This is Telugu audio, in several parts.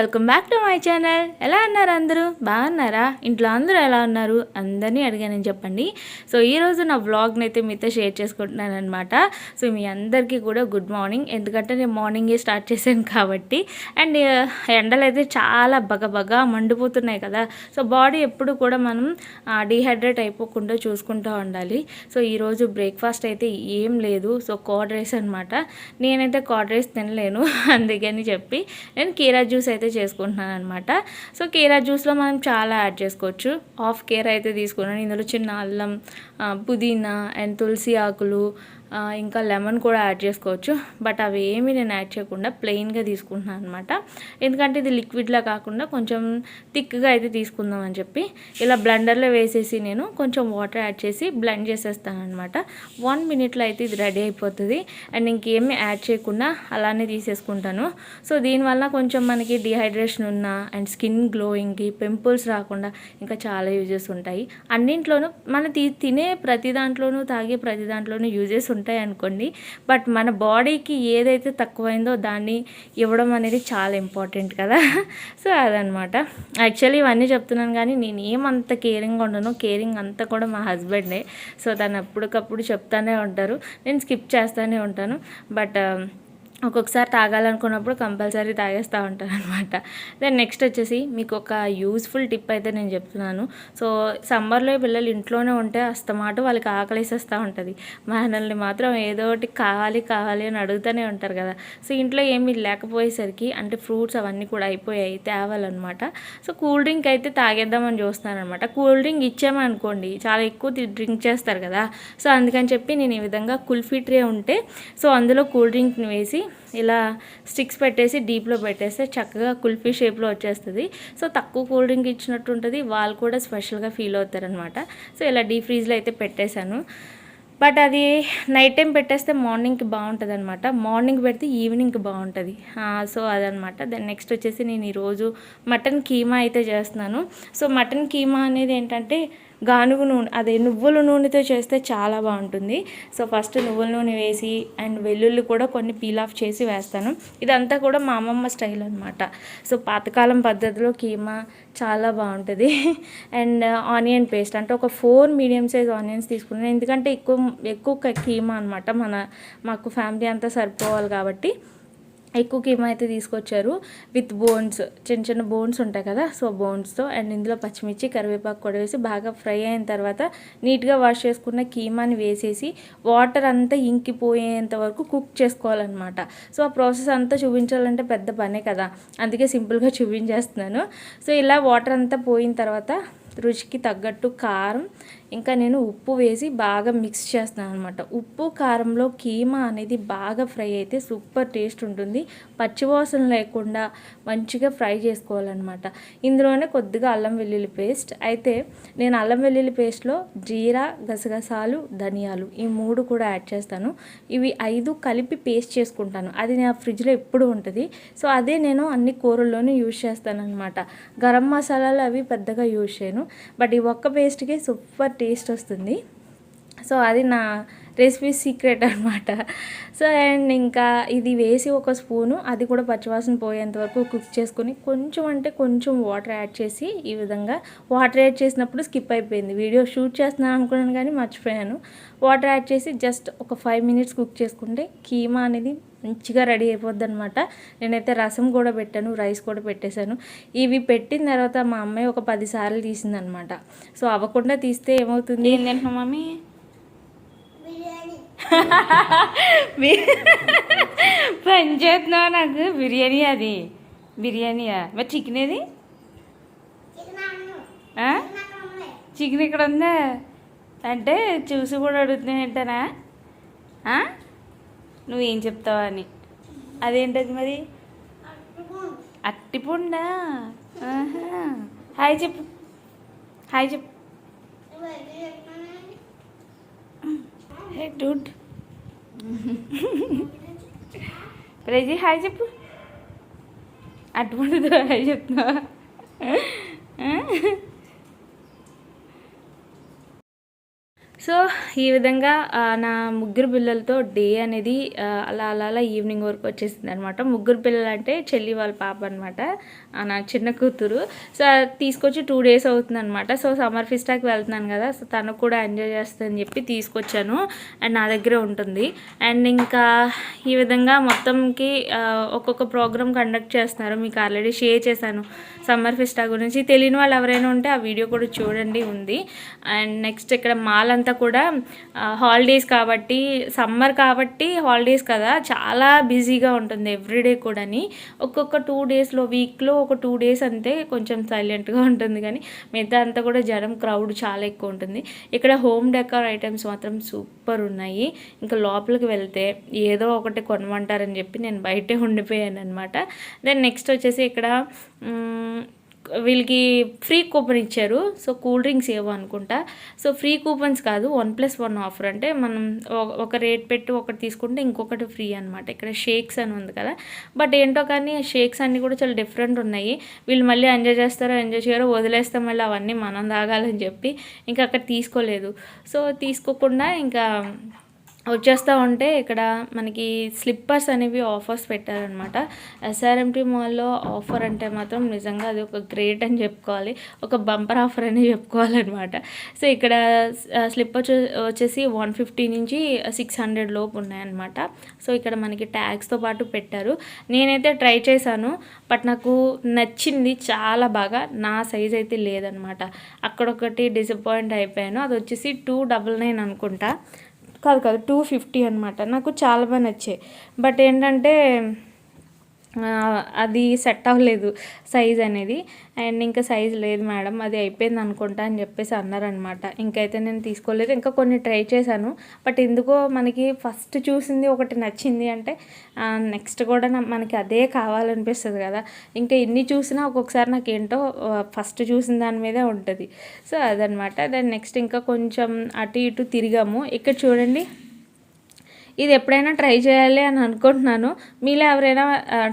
Welcome back to my channel. ఎలా ఉన్నారు అందరూ? బాగున్నారా? ఇంట్లో అందరూ ఎలా ఉన్నారు? అందరినీ అడిగానని చెప్పండి. సో ఈరోజు నా వ్లాగ్ని అయితే మీతో షేర్ చేసుకుంటున్నాను అనమాట సో మీ అందరికీ కూడా గుడ్ మార్నింగ్. ఎందుకంటే నేను మార్నింగే స్టార్ట్ చేశాను కాబట్టి. అండ్ ఎండలు అయితే చాలా బగబగా మండిపోతున్నాయి కదా. సో బాడీ ఎప్పుడు కూడా మనం డీహైడ్రేట్ అయిపోకుండా చూసుకుంటూ ఉండాలి. సో ఈరోజు బ్రేక్ఫాస్ట్ అయితే ఏం లేదు. సో కార్డ్ రైస్ అనమాట నేనైతే కార్డ్ రైస్ తినలేను. అందుకని చెప్పి నేను కీరా జ్యూస్ అయితే చేసుకుంటున్నాను అనమాట సో కీరా జ్యూస్లో మనం చాలా యాడ్ చేసుకోవచ్చు. హాఫ్ కీరా అయితే తీసుకున్నాను. ఇందులో చిన్న అల్లం పుదీనా అండ్ తులసి ఆకులు ఇంకా లెమన్ కూడా యాడ్ చేసుకోవచ్చు. బట్ అవి ఏమీ నేను యాడ్ చేయకుండా ప్లెయిన్గా తీసుకుంటున్నాను అనమాట ఎందుకంటే ఇది లిక్విడ్లా కాకుండా కొంచెం థిక్గా అయితే తీసుకుందాం అని చెప్పి ఇలా బ్లెండర్లో వేసేసి నేను కొంచెం వాటర్ యాడ్ చేసి బ్లెండ్ చేసేస్తాను అనమాట వన్ మినిట్లో అయితే ఇది రెడీ అయిపోతుంది. అండ్ ఇంకేమీ యాడ్ చేయకుండా అలానే తీసేసుకుంటాను. సో దీనివల్ల కొంచెం మనకి డిహైడ్రేషన్ ఉన్న అండ్ స్కిన్ గ్లోయింగ్కి పింపుల్స్ రాకుండా ఇంకా చాలా యూజెస్ ఉంటాయి. అన్నింట్లోనూ మన తినే ప్రతి దాంట్లోనూ తాగే ప్రతి దాంట్లోనూ యూజెస్ ఉంటాయి ఉంటాయి అనుకోండి. బట్ మన బాడీకి ఏదైతే తక్కువైందో దాన్ని ఇవ్వడం అనేది చాలా ఇంపార్టెంట్ కదా. సో అదనమాట. యాక్చువల్లీ ఇవన్నీ చెప్తున్నాను కానీ నేను ఏమంత కేరింగ్ ఉండను. కేరింగ్ అంతా కూడా మా హస్బెండే. సో తను అప్పటికప్పుడు చెప్తానే ఉంటారు. నేను స్కిప్ చేస్తూనే ఉంటాను. బట్ ఒక్కొక్కసారి తాగాలనుకున్నప్పుడు కంపల్సరీ తాగేస్తూ ఉంటాను అనమాట దెన్ నెక్స్ట్ వచ్చేసి మీకు ఒక యూస్ఫుల్ టిప్ అయితే నేను చెప్తున్నాను. సో సమ్మర్లో పిల్లలు ఇంట్లోనే ఉంటే అస్తమాట వాళ్ళకి ఆకలిసేస్తూ ఉంటుంది. మనల్ని మాత్రం ఏదో ఒకటి కావాలి కావాలి అని అడుగుతూనే ఉంటారు కదా. సో ఇంట్లో ఏమీ లేకపోయేసరికి అంటే ఫ్రూట్స్ అవన్నీ కూడా అయిపోయాయి తేవాలన్నమాట. సో కూల్ డ్రింక్ అయితే తాగేద్దామని చూస్తున్నాను అనమాట కూల్ డ్రింక్ ఇచ్చామనుకోండి చాలా ఎక్కువ డ్రింక్ చేస్తారు కదా. సో అందుకని చెప్పి నేను ఈ విధంగా కుల్ఫీ ట్రే ఉంటే సో అందులో కూల్ డ్రింక్ని వేసి ఇలా స్టిక్స్ పెట్టేసి డీప్లో పెట్టేస్తే చక్కగా కుల్ఫీ షేప్లో వచ్చేస్తుంది. సో తక్కువ కూల్ డ్రింక్ ఇచ్చినట్టు ఉంటుంది. వాళ్ళు కూడా స్పెషల్గా ఫీల్ అవుతారనమాట. సో ఇలా డీప్ ఫ్రీజ్లో అయితే పెట్టేశాను. బట్ అది నైట్ టైం పెట్టేస్తే మార్నింగ్కి బాగుంటుంది అనమాట మార్నింగ్ పెడితే ఈవినింగ్కి బాగుంటుంది. సో అదనమాట. దెన్ నెక్స్ట్ వచ్చేసి నేను ఈరోజు మటన్ కీమా అయితే చేస్తున్నాను. సో మటన్ కీమా అనేది ఏంటంటే గానుగు నూనె అదే నువ్వుల నూనెతో చేస్తే చాలా బాగుంటుంది. సో ఫస్ట్ నువ్వుల నూనె వేసి అండ్ వెల్లుల్లి కూడా కొన్ని పీల్ ఆఫ్ చేసి వేస్తాను. ఇదంతా కూడా మా అమ్మమ్మ స్టైల్ అనమాట సో పాతకాలం పద్ధతిలో కీమా చాలా బాగుంటుంది. అండ్ ఆనియన్ పేస్ట్ అంటే ఒక ఫోర్ మీడియం సైజ్ ఆనియన్స్ తీసుకున్నాను. ఎందుకంటే ఎక్కువ ఎక్కువ కీమా అనమాట మన మాకు ఫ్యామిలీ అంతా సరిపోవాలి కాబట్టి. ఎక్కువ కీమా అయితే తీసుకొచ్చారు విత్ బోన్స్ చిన్న చిన్న బోన్స్ ఉంటాయి కదా సో బోన్స్తో అండ్ ఇందులో పచ్చిమిర్చి కరివేపాకు కూడా వేసి బాగా ఫ్రై అయిన తర్వాత నీట్గా వాష్ చేసుకున్న కీమాని వేసేసి వాటర్ అంతా ఇంకిపోయేంత వరకు కుక్ చేసుకోవాలన్నమాట. సో ఆ ప్రాసెస్ అంతా చూపించాలంటే పెద్ద పనే కదా అందుకే సింపుల్గా చూపించేస్తున్నాను. సో ఇలా వాటర్ అంతా పోయిన తర్వాత రుచికి తగ్గట్టు కారం ఇంకా నేను ఉప్పు వేసి బాగా మిక్స్ చేస్తున్నాను అనమాట ఉప్పు కారంలో కీమా అనేది బాగా ఫ్రై అయితే సూపర్ టేస్ట్ ఉంటుంది. పచ్చివాసన లేకుండా మంచిగా ఫ్రై చేసుకోవాలన్నమాట. ఇందులోనే కొద్దిగా అల్లం వెల్లుల్లి పేస్ట్. అయితే నేను అల్లం వెల్లుల్లి పేస్ట్లో జీరా గసగసాలు ధనియాలు ఈ మూడు కూడా యాడ్ చేస్తాను. ఇవి ఐదు కలిపి పేస్ట్ చేసుకుంటాను. అది నా ఫ్రిడ్జ్లో ఎప్పుడు ఉంటుంది. సో అదే నేను అన్ని కూరల్లోనూ యూజ్ చేస్తాను అనమాట గరం మసాలాలు అవి పెద్దగా యూజ్ చేయను. బట్ ఈ ఒక్క పేస్ట్కి సూపర్ టేస్ట్ వస్తుంది. సో అది నా రెసిపీ సీక్రెట్ అనమాట సో అండ్ ఇంకా ఇది వేసి ఒక స్పూను అది కూడా పచ్చివాసన పోయేంత వరకు కుక్ చేసుకొని కొంచెం అంటే కొంచెం వాటర్ యాడ్ చేసి ఈ విధంగా వాటర్ యాడ్ చేసినప్పుడు స్కిప్ అయిపోయింది. వీడియో షూట్ చేస్తున్నాను అనుకున్నాను కానీ మర్చిపోయాను. వాటర్ యాడ్ చేసి జస్ట్ ఒక ఫైవ్ మినిట్స్ కుక్ చేసుకుంటే కీమా అనేది మంచిగా రెడీ అయిపోద్ది అనమాట నేనైతే రసం కూడా పెట్టాను రైస్ కూడా పెట్టేశాను. ఇవి పెట్టిన తర్వాత మా అమ్మాయి ఒక పది సార్లు తీసిందనమాట సో అవ్వకుండా తీస్తే ఏమవుతుంది? ఏం తింటున్నాం మమ్మీ? పని చేస్తున్నావు నాకు? బిర్యానీ అది. బిర్యానీయా? మరి చికెన్ ఏది? ఆ? చికెన్ ఇక్కడ ఉందా? అంటే చూసి కూడా అడుగుతున్నాను ఏంటనా? ఆ? నువ్వేం చెప్తావా అని. అదేంటది మరి? అట్టిపుండా. హాయ్ చెప్పు. హాయ్ చెప్పు. హే డూడ్ ప్రజీ హాయ్ చెప్పు. అటువంటి హాయ్ చెప్తున్నావా సో ఈ విధంగా నా ముగ్గురు పిల్లలతో డే అనేది అలా అలా అలా ఈవినింగ్ వరకు వచ్చేసింది అనమాట ముగ్గురు పిల్లలు అంటే చెల్లి వాళ్ళ పాప అనమాట నా చిన్న కూతురు. సో అది తీసుకొచ్చి టూ డేస్ అవుతుంది అనమాట సో సమ్మర్ ఫిస్టాకి వెళ్తున్నాను కదా సో తను కూడా ఎంజాయ్ చేస్తుందని చెప్పి తీసుకొచ్చాను. అండ్ నా దగ్గరే ఉంటుంది. అండ్ ఇంకా ఈ విధంగా మొత్తంకి ఒక్కొక్క ప్రోగ్రామ్ కండక్ట్ చేస్తున్నారు. మీకు ఆల్రెడీ షేర్ చేశాను సమ్మర్ ఫిస్టా గురించి. తెలియని వాళ్ళు ఎవరైనా ఉంటే ఆ వీడియో కూడా చూడండి ఉంది. అండ్ నెక్స్ట్ ఇక్కడ మాల్ అంతా కూడా హాలిడేస్ కాబట్టి సమ్మర్ కాబట్టి హాలిడేస్ కదా చాలా బిజీగా ఉంటుంది ఎవ్రీడే కూడాని. ఒక్కొక్క టూ డేస్లో వీక్లో ఒక టూ డేస్ అంతే కొంచెం సైలెంట్గా ఉంటుంది కానీ మిగతా అంతా కూడా జనం క్రౌడ్ చాలా ఎక్కువ ఉంటుంది. ఇక్కడ హోమ్ డెకర్ ఐటమ్స్ మాత్రం సూపర్ ఉన్నాయి. ఇంకా లోపలికి వెళ్తే ఏదో ఒకటి కొనమంటారని చెప్పి నేను బయటే ఉండిపోయాను అనమాట దెన్ నెక్స్ట్ వచ్చేసి ఇక్కడ వీళ్ళకి ఫ్రీ కూపన్ ఇచ్చారు. సో కూల్ డ్రింక్స్ ఏవో అనుకుంటా. సో ఫ్రీ కూపన్స్ కాదు వన్ ప్లస్ వన్ ఆఫర్. అంటే మనం ఒక- రేట్ పెట్టి ఒకటి తీసుకుంటే ఇంకొకటి ఫ్రీ అనమాట ఇక్కడ షేక్స్ అని ఉంది కదా. బట్ ఏంటో కానీ షేక్స్ అన్నీ కూడా చాలా డిఫరెంట్ ఉన్నాయి. వీళ్ళు మళ్ళీ ఎంజాయ్ చేస్తారో ఎంజాయ్ చేయరో వదిలేస్తాం మళ్ళీ అవన్నీ మనం తాగాలని చెప్పి. ఇంకా అక్కడ తీసుకోలేదు. సో తీసుకోకుండా ఇంకా వచ్చేస్తూ ఉంటే ఇక్కడ మనకి స్లిప్పర్స్ అనేవి ఆఫర్స్ పెట్టారనమాట ఎస్ఆర్ఎంటీ మాల్లో ఆఫర్ అంటే మాత్రం నిజంగా అది ఒక గ్రేట్ అని చెప్పుకోవాలి. ఒక బంపర్ ఆఫర్ అని చెప్పుకోవాలన్నమాట. సో ఇక్కడ స్లిప్పర్ వచ్చేసి వన్ ఫిఫ్టీ నుంచి సిక్స్ హండ్రెడ్ లోపు ఉన్నాయన్నమాట. సో ఇక్కడ మనకి ట్యాగ్స్తో పాటు పెట్టారు. నేనైతే ట్రై చేశాను బట్ నాకు నచ్చింది చాలా బాగా. నా సైజ్ అయితే లేదనమాట అక్కడొకటి డిసప్పాయింట్ అయిపోయాను. అది వచ్చేసి టూ డబల్ నైన్ అనుకుంటా. కాదు కాదు టూ ఫిఫ్టీ అనమాట నాకు చాలా బాగా నచ్చాయి. బట్ ఏంటంటే అది సెట్ అవ్వలేదు సైజ్ అనేది. అండ్ ఇంకా సైజ్ లేదు మేడం అది అయిపోయింది అనుకుంటా అని చెప్పేసి అన్నారనమాట ఇంకైతే నేను తీసుకోలేదు ఇంకా కొన్ని ట్రై చేశాను. బట్ ఎందుకో మనకి ఫస్ట్ చూసింది ఒకటి నచ్చింది అంటే నెక్స్ట్ కూడా నా- మనకి అదే కావాలనిపిస్తుంది కదా. ఇంకా ఎన్ని చూసినా ఒక్కొక్కసారి నాకు ఏంటో ఫస్ట్ చూసిన దాని మీదే ఉంటుంది. సో అదనమాట దాని నెక్స్ట్ ఇంకా కొంచెం అటు ఇటు తిరిగాము. ఇక్కడ చూడండి. ఇది ఎప్పుడైనా ట్రై చేయాలి అని అనుకుంటున్నాను. మీలో ఎవరైనా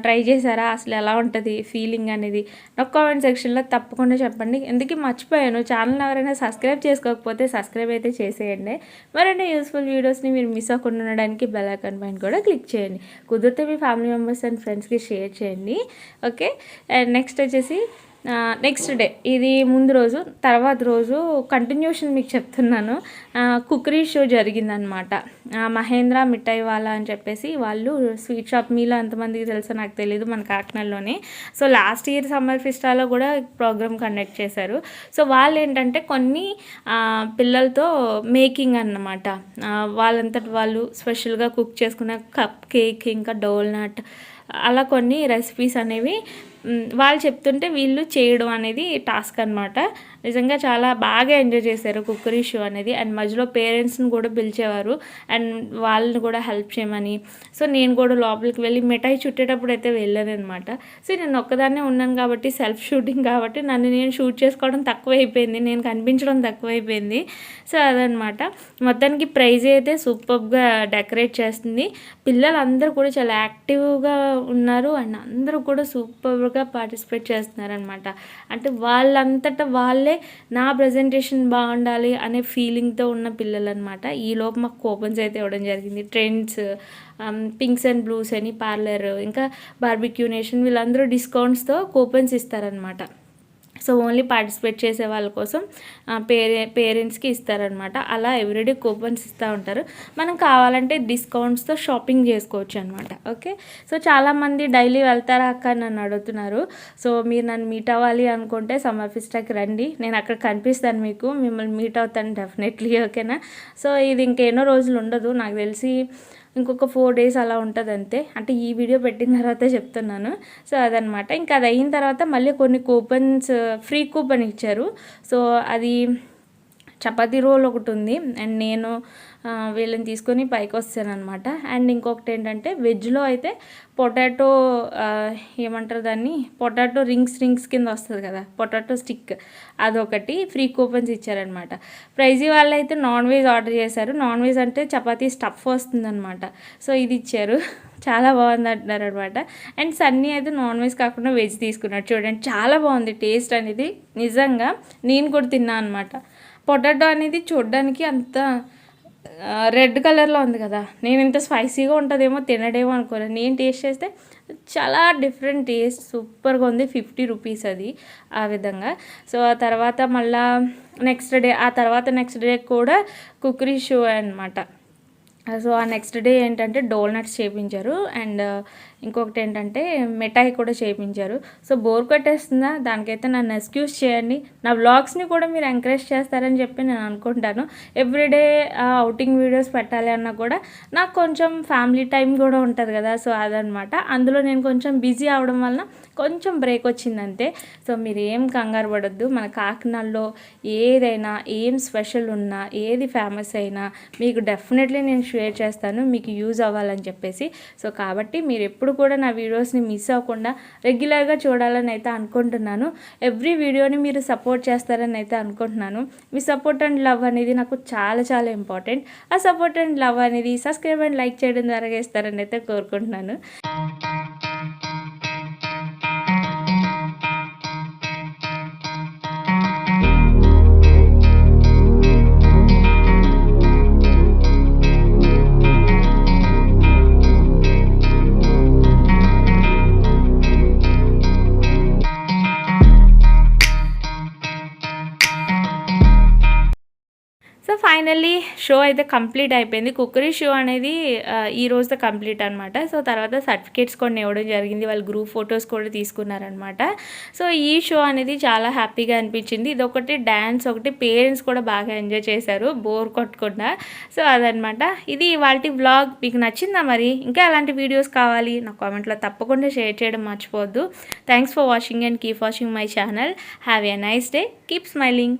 ట్రై చేశారా? అసలు ఎలా ఉంటుంది ఫీలింగ్ అనేది? నాకు కామెంట్ సెక్షన్లో తప్పకుండా చెప్పండి. ఎందుకు మర్చిపోయాను. ఛానల్ ఎవరైనా సబ్స్క్రైబ్ చేసుకోకపోతే సబ్స్క్రైబ్ అయితే చేసేయండి. మరిన్ని యూస్ఫుల్ వీడియోస్ని మీరు మిస్ అవ్వకుండా ఉండడానికి బెల్ ఐకాన్ పైన కూడా క్లిక్ చేయండి. కుదిరితే మీ ఫ్యామిలీ మెంబర్స్ అండ్ ఫ్రెండ్స్కి షేర్ చేయండి. ఓకే? అండ్ నెక్స్ట్ వచ్చేసి నెక్స్ట్ డే ఇది ముందు రోజు తర్వాత రోజు కంటిన్యూషన్ మీకు చెప్తున్నాను. కుకరీ షో జరిగిందనమాట మహేంద్ర మిఠాయి వాళ్ళ అని చెప్పేసి వాళ్ళు స్వీట్ షాప్ మీలో ఎంతమందికి తెలుసో నాకు తెలియదు మన కాకినాడలోనే. సో లాస్ట్ ఇయర్ సమ్మర్ ఫెస్టాలో కూడా ప్రోగ్రామ్ కండక్ట్ చేశారు. సో వాళ్ళు ఏంటంటే కొన్ని పిల్లలతో మేకింగ్ అన్నమాట. వాళ్ళంతటి వాళ్ళు స్పెషల్గా కుక్ చేసుకున్న కప్ కేక్ ఇంకా డోల్నట్ అలా కొన్ని రెసిపీస్ అనేవి వాళ్ళు చెప్తుంటే వీళ్ళు చేయడం అనేది టాస్క్ అనమాట నిజంగా చాలా బాగా ఎంజాయ్ చేశారు కుక్కరీ షో అనేది. అండ్ మధ్యలో పేరెంట్స్ని కూడా పిలిచేవారు. అండ్ వాళ్ళని కూడా హెల్ప్ చేయమని. సో నేను కూడా లోపలికి వెళ్ళి మిఠాయి చుట్టేటప్పుడు అయితే వెళ్ళాను అనమాట సో నేను ఒక్కదాన్నే ఉన్నాను కాబట్టి సెల్ఫ్ షూటింగ్ కాబట్టి నన్ను నేను షూట్ చేసుకోవడం తక్కువైపోయింది. నేను కనిపించడం తక్కువైపోయింది. సో అదనమాట మొత్తానికి ప్రైజ్ అయితే సూపర్గా డెకరేట్ చేస్తుంది. పిల్లలందరూ కూడా చాలా యాక్టివ్గా ఉన్నారు. అండ్ అందరూ కూడా సూపర్గా పార్టిసిపేట్ చేస్తున్నారనమాట అంటే వాళ్ళంతటా వాళ్ళే నా ప్రజెంటేషన్ బాగుండాలి అనే ఫీలింగ్తో ఉన్న పిల్లలు అనమాట ఈలోపు మాకు కూపన్స్ అయితే ఇవ్వడం జరిగింది. ట్రెండ్స్ పింక్స్ అండ్ బ్లూస్ అని పార్లర్ ఇంకా బార్బిక్యూ నేషన్ వీళ్ళందరూ డిస్కౌంట్స్తో కూపన్స్ ఇస్తారనమాట సో ఓన్లీ పార్టిసిపేట్ చేసే వాళ్ళ కోసం పేరే పేరెంట్స్కి ఇస్తారనమాట అలా ఎవ్రీడే కూపన్స్ ఇస్తూ ఉంటారు. మనం కావాలంటే డిస్కౌంట్స్తో షాపింగ్ చేసుకోవచ్చు అనమాట ఓకే? సో చాలామంది డైలీ వెళ్తారా అక్క నన్ను అడుగుతున్నారు. సో మీరు నన్ను మీట్ అవ్వాలి అనుకుంటే సమ్మర్ ఫిస్టాకి రండి. నేను అక్కడ కనిపిస్తాను మీకు. మిమ్మల్ని మీట్ అవుతాను డెఫినెట్లీ ఓకేనా? సో ఇది ఇంకెన్నో రోజులు ఉండదు. నాకు తెలిసి ఇంకొక ఫోర్ డేస్ అలా ఉంటుంది అంతే అంటే ఈ వీడియో పెట్టిన తర్వాత చెప్తున్నాను. సో అదనమాట ఇంకా అది అయిన తర్వాత మళ్ళీ కొన్ని కూపన్స్ ఫ్రీ కూపన్ ఇచ్చారు. సో అది చపాతీ రోల్ ఒకటి ఉంది. అండ్ నేను వీళ్ళని తీసుకొని పైకి వస్తాను అనమాట అండ్ ఇంకొకటి ఏంటంటే వెజ్లో అయితే పొటాటో ఏమంటారు దాన్ని? పొటాటో రింగ్స్ రింగ్స్ కింద వస్తుంది కదా పొటాటో స్టిక్ అదొకటి ఫ్రీ కూపన్స్ ఇచ్చారనమాట ప్రైజీ వాళ్ళు అయితే నాన్ వెజ్ ఆర్డర్ చేశారు. నాన్ వెజ్ అంటే చపాతీ స్టఫ్ వస్తుందన్నమాట. సో ఇది ఇచ్చారు. చాలా బాగుంది అంటున్నారు అనమాట అండ్ సన్నీ అయితే నాన్ వెజ్ కాకుండా వెజ్ తీసుకున్నాడు. చూడండి చాలా బాగుంది టేస్ట్ అనేది. నిజంగా నేను కూడా తిన్నా అనమాట పొటాటో అనేది చూడడానికి అంత రెడ్ కలర్లో ఉంది కదా. నేను ఇంత స్పైసీగా ఉంటుందేమో తినడేమో అనుకోలేదు. నేను టేస్ట్ చేస్తే చాలా డిఫరెంట్ టేస్ట్ సూపర్గా ఉంది. ఫిఫ్టీ రూపీస్ అది ఆ విధంగా. సో ఆ తర్వాత మళ్ళా నెక్స్ట్ డే ఆ తర్వాత నెక్స్ట్ డే కూడా కుక్కరీ షో అనమాట సో ఆ నెక్స్ట్ డే ఏంటంటే డోల్నట్స్ చేపించారు. అండ్ ఇంకొకటి ఏంటంటే మిఠాయి కూడా చేయించారు సో బోర్ కొట్టేస్తుందా? దానికైతే నన్ను ఎక్స్క్యూజ్ చేయండి. నా వ్లాగ్స్ని కూడా మీరు ఎంకరేజ్ చేస్తారని చెప్పి నేను అనుకుంటాను. ఎవ్రీడే అవుటింగ్ వీడియోస్ పెట్టాలి అన్నా కూడా నాకు కొంచెం ఫ్యామిలీ టైం కూడా ఉంటుంది కదా సో అదనమాట. అందులో నేను కొంచెం బిజీ అవడం వలన కొంచెం బ్రేక్ వచ్చిందంతే. సో మీరు ఏం కంగారు పడొద్దు. మన కాకినాడలో ఏదైనా ఏం స్పెషల్ ఉన్నా ఏది ఫేమస్ అయినా మీకు డెఫినెట్లీ నేను షేర్ చేస్తాను. మీకు యూజ్ అవ్వాలని చెప్పేసి. సో కాబట్టి మీరు ఎప్పుడు కూడా నా వీడియోస్ని మిస్ అవ్వకుండా రెగ్యులర్గా చూడాలని అయితే అనుకుంటున్నాను. ఎవ్రీ వీడియోని మీరు సపోర్ట్ చేస్తారని అయితే అనుకుంటున్నాను. మీ సపోర్ట్ అండ్ లవ్ అనేది నాకు చాలా చాలా ఇంపార్టెంట్ ఆ సపోర్ట్ అండ్ లవ్ అనేది సబ్స్క్రైబ్ అండ్ లైక్ చేయడం ద్వారా ఇస్తారని అయితే కోరుకుంటున్నాను. ఫైనల్లీ షో అయితే కంప్లీట్ అయిపోయింది. కుక్కరీ షో అనేది ఈ రోజుతో కంప్లీట్ అనమాట సో తర్వాత సర్టిఫికేట్స్ కొన్ని ఇవ్వడం జరిగింది. వాళ్ళు గ్రూప్ ఫొటోస్ కూడా తీసుకున్నారనమాట సో ఈ షో అనేది చాలా హ్యాపీగా అనిపించింది. ఇది ఒకటి డ్యాన్స్ ఒకటి పేరెంట్స్ కూడా బాగా ఎంజాయ్ చేశారు. బోర్ కొట్టకుండా. సో అదనమాట ఇది వాళ్ళ వ్లాగ్. మీకు నచ్చిందా మరి? ఇంకా ఎలాంటి వీడియోస్ కావాలి? నా కామెంట్లో తప్పకుండా షేర్ చేయడం మర్చిపోవద్దు. Thanks for watching and keep watching my channel have a nice day keep smiling